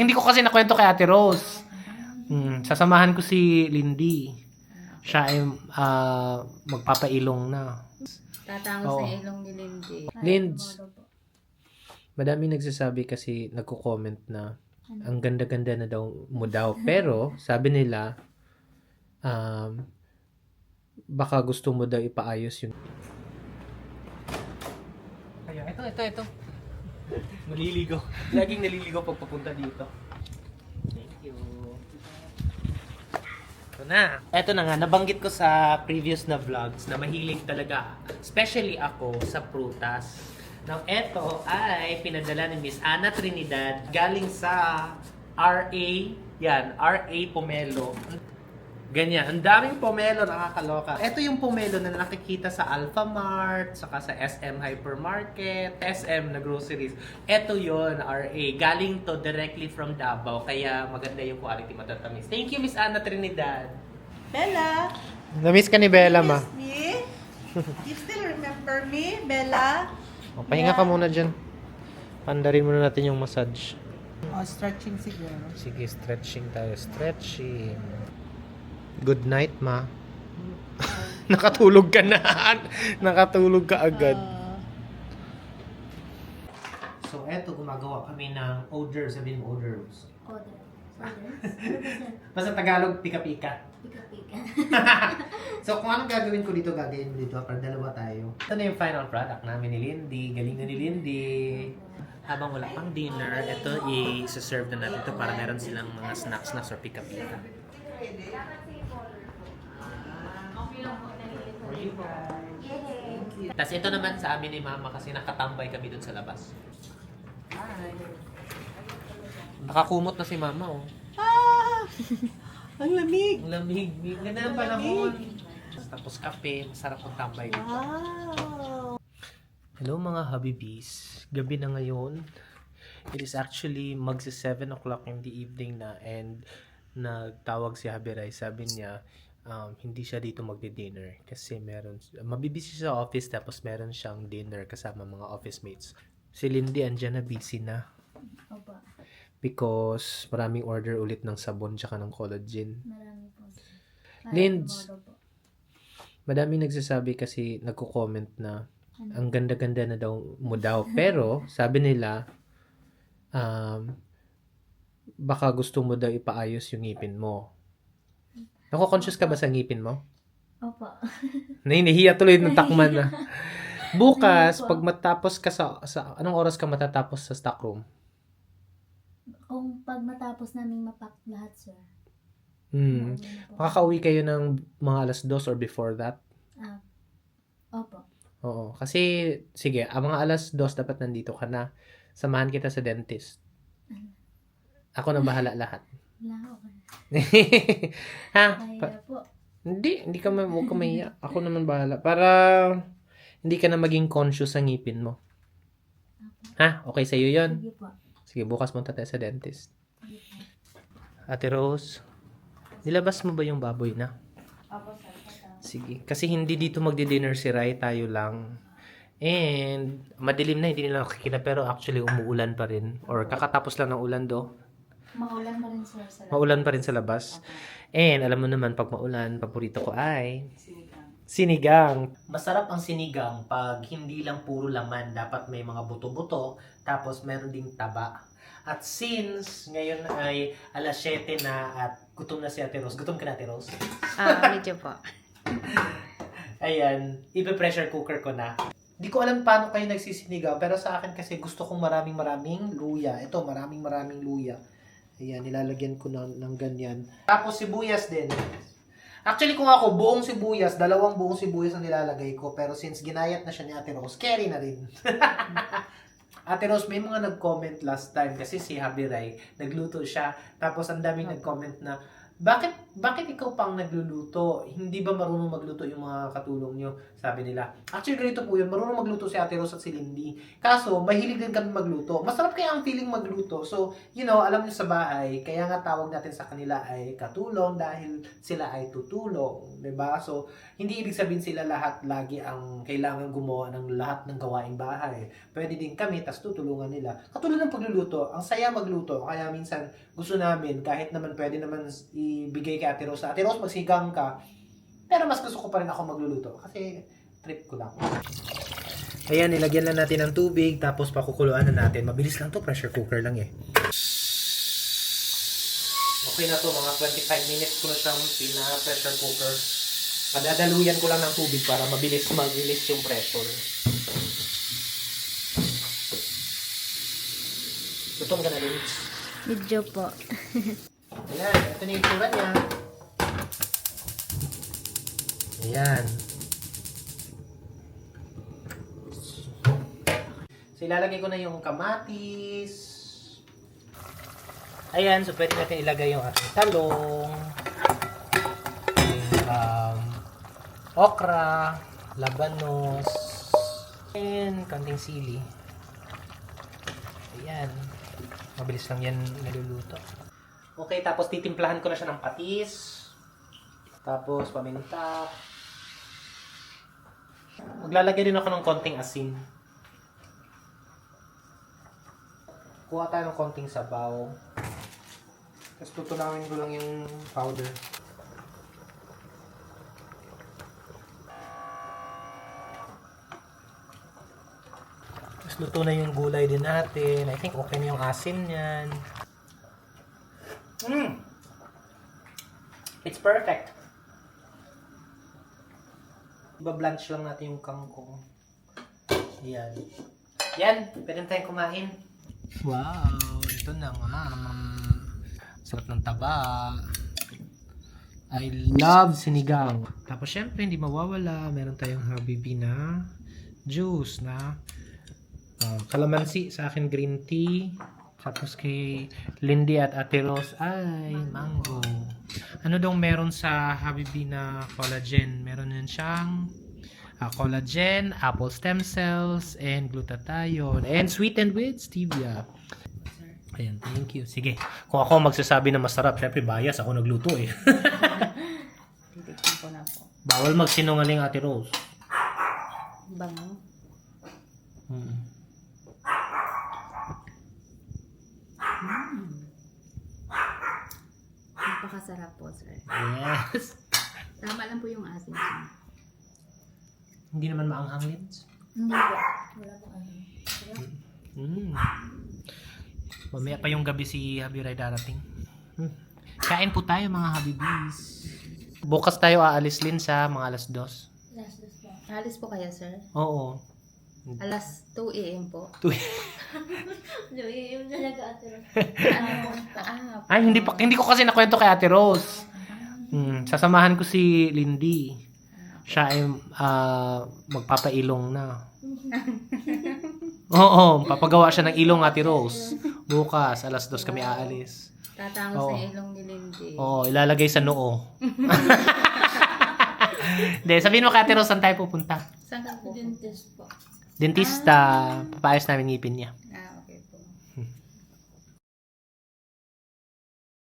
Hindi ko kasi nakwento kay Ate Rose. Hmm, sasamahan ko si Lindy. Siya ay ah, magpapailong na. Tatangos Oo. na ilong ni Lindy. Linds. Madami nagsasabi kasi nagko-comment na ang ganda-ganda na daw mo daw. Pero sabi nila um, baka gusto mo daw ipaayos yung Ayun, ito, ito, ito. Naliligo. Laging naliligo pag papunta dito. Thank you. Ito na. Ito na nga, nabanggit ko sa previous na vlogs na mahilig talaga, especially ako, sa prutas. Now, ito ay pinadala ni Miss Ana Trinidad galing sa RA, yan, RA Pomelo. Ganyan, ang daming pomelo, nakakaloka. Ito yung pomelo na nakikita sa Alpha Mart, saka sa SM Hypermarket, SM na groceries. Ito yon RA. Galing to directly from Davao, kaya maganda yung quality matatamis. Thank you, Miss Ana Trinidad. Bella, Na-miss ka ni Bella, ma. miss me? You still remember me, Bella? O, pahinga ka muna dyan. Pandarin muna natin yung massage. Oh, stretching siguro. Sige, stretching tayo. Stretching. Good night, ma. Nakatulog ka na. Nakatulog ka agad. Ah, So, eto, gumagawa kami ng odor. Sabihin mo odors. Order. Orders? Basta Tagalog, pika-pika. Pika-pika. So, kung anong gagawin ko dito, gagawin mo dito para dalawa tayo. Ito na yung final product namin ni Lindy. Galing na ni Lindy. Habang wala pang dinner, ito i-serve na natin ito para meron silang mga snacks-snacks or pika-pika. Tapos ito naman sa amin ni Mama kasi nakatambay kami dun sa labas. Nakakumot na si Mama, oh. Ah! Ang lamig! Ang lamig. Ganda ng panahon. Tapos kape, masarap ang tambay dito. Wow! Hello mga Habibis. Gabi na ngayon. It is actually magsi 7 o'clock in the evening na and nagtawag si Habiray. Sabi niya, um, hindi siya dito magdi-dinner kasi meron, mabibisi siya sa office tapos meron siyang dinner kasama mga office mates. Si Lindy andyan na busy na because maraming order ulit ng sabon tsaka ng collagen. Marami po. Linds. Tomorrow po. Madami nagsasabi kasi nagko-comment na Ano? ang ganda-ganda na daw mo daw. Pero sabi nila um, baka gusto mo daw ipaayos yung ngipin mo. Nako-conscious ka ba sa ngipin mo? Opo. Nahihiya tuloy ng takman na. Bukas, pag matapos ka sa, sa anong oras ka matatapos sa stockroom? Kung pag matapos namin mapak lahat, sir. Hmm. Makakauwi kayo ng mga alas 2 or before that? Ah. Opo. Oo. Kasi, sige, ang mga alas 2 dapat nandito ka na. Samahan kita sa dentist. Ako na bahala lahat. Wala, ha? Pa- po. hindi, hindi ka ma- huwag ka mahiya. Ako naman bahala. Para hindi ka na maging conscious sa ngipin mo. Ha? Okay sa'yo yon Sige po. Sige, bukas punta tayo sa dentist. Ate Rose, nilabas mo ba yung baboy na? Sa kata. Sige. Kasi hindi dito magdi-dinner si Rai, tayo lang. And, madilim na, hindi nila nakikita. Pero actually, umuulan pa rin. Or kakatapos lang ng ulan do. Maulan pa rin, sir. Sa Maulan pa rin sa labas. And, alam mo naman, pag maulan, paborito ko ay... Sinigang. Sinigang. Masarap ang sinigang pag hindi lang puro laman. Dapat may mga buto-buto. Tapos meron ding taba. At since ngayon ay alas 7 na at gutom na si Ate Rose. Gutom ka na, Ate Rose? Ah, medyo po. Ayan, ibe-pressure cooker ko na. Hindi ko alam paano kayo nagsisinigaw, pero sa akin kasi gusto kong maraming maraming luya. Ito, maraming maraming luya. Ayan, nilalagyan ko ng, ng ganyan. Tapos sibuyas din. Actually, kung ako, buong sibuyas, dalawang buong sibuyas ang nilalagay ko. Pero since ginayat na siya ni Ate Rose, carry na rin. Ate Rose, may mga nag-comment last time kasi si Happy Rai, nagluto siya. Tapos ang daming nag-comment na, bakit bakit ikaw pang nagluluto? Hindi ba marunong magluto yung mga katulong nyo? Sabi nila. Actually, ganito po yun. Marunong magluto si Ate Rose at si Lindy. Kaso, mahilig din kami magluto. Masarap kaya ang feeling magluto. So, you know, alam nyo sa bahay, kaya nga tawag natin sa kanila ay katulong dahil sila ay tutulong. ba So, hindi ibig sabihin sila lahat lagi ang kailangan gumawa ng lahat ng gawaing bahay. Pwede din kami, tas tutulungan nila. Katulad ng pagluluto, ang saya magluto. Kaya minsan, gusto namin, kahit naman pwede naman ibigay kay Ate Rose. Ate Rose, magsigang ka. Pero mas gusto ko pa rin ako magluluto. Kasi trip ko lang. Ayan, nilagyan lang natin ng tubig, tapos pakukuluan na natin. Mabilis lang to, pressure cooker lang eh. Okay na to, mga 25 minutes ko na siyang pina-pressure cooker. Padadaluyan ko lang ng tubig para mabilis mabilis yung pressure. Gutom ka na, Lins. Medyo po. Ayan, ito na yung itsura niya. Ayan. So, ilalagay ko na yung kamatis. Ayan, so pwede natin ilagay yung ating talong. Yung, um, okra, labanos, and kanting sili. Ayan. Mabilis lang yan naluluto. Okay, tapos titimplahan ko na siya ng patis. Tapos paminta. Maglalagay din ako ng konting asin. Kuha tayo ng konting sabaw. Tapos tutulangin ko lang yung powder. Tapos luto na yung gulay din natin. I think okay na yung asin niyan. Perfect. Iba-blanch lang natin yung kangkong. Yan. Yan, pwede tayong kumain. Wow, ito na nga. Sarap ng taba. I love sinigang. Tapos syempre, hindi mawawala. Meron tayong habibi na juice na uh, kalamansi sa akin green tea. Tapos kay Lindy at Ate Rose ay mango. Ano daw meron sa Habibi na collagen? Meron din siyang ah, collagen, apple stem cells, and glutathione. And sweetened with stevia. Ayan, thank you. Sige, kung ako magsasabi na masarap, syempre bias ako nagluto eh. Titikman ko na po. Bawal magsinungaling Ate Rose. Bango. Hmm. Napakasarap po, sir. Yes. Tama lang po yung asin. Hindi naman maanghang Lins. Hindi po. Wala po ano. Mm. Mamaya pa yung gabi si Habiray darating. Hmm. Kain po tayo mga Habibis. Bukas tayo aalis Lin sa mga alas dos. Last dos po. Alis po kaya, sir? Oo. Alas 2 a.m. po. Yung talaga ate Ros. ano? Ah, Ay, hindi pa hindi ko kasi nakwento kay Ate Rose. Hmm, sasamahan ko si Lindy. Siya ay ah, magpapailong na. Oo, papagawa siya ng ilong Ate Rose. Bukas, alas dos kami aalis. tatangos Oo. na ilong ni Lindy. Oo, ilalagay sa noo. Hindi, sabihin mo kay Ate Rose, saan tayo pupunta? Saan ka po? Dentist po. Dentista, papayos namin ngipin niya.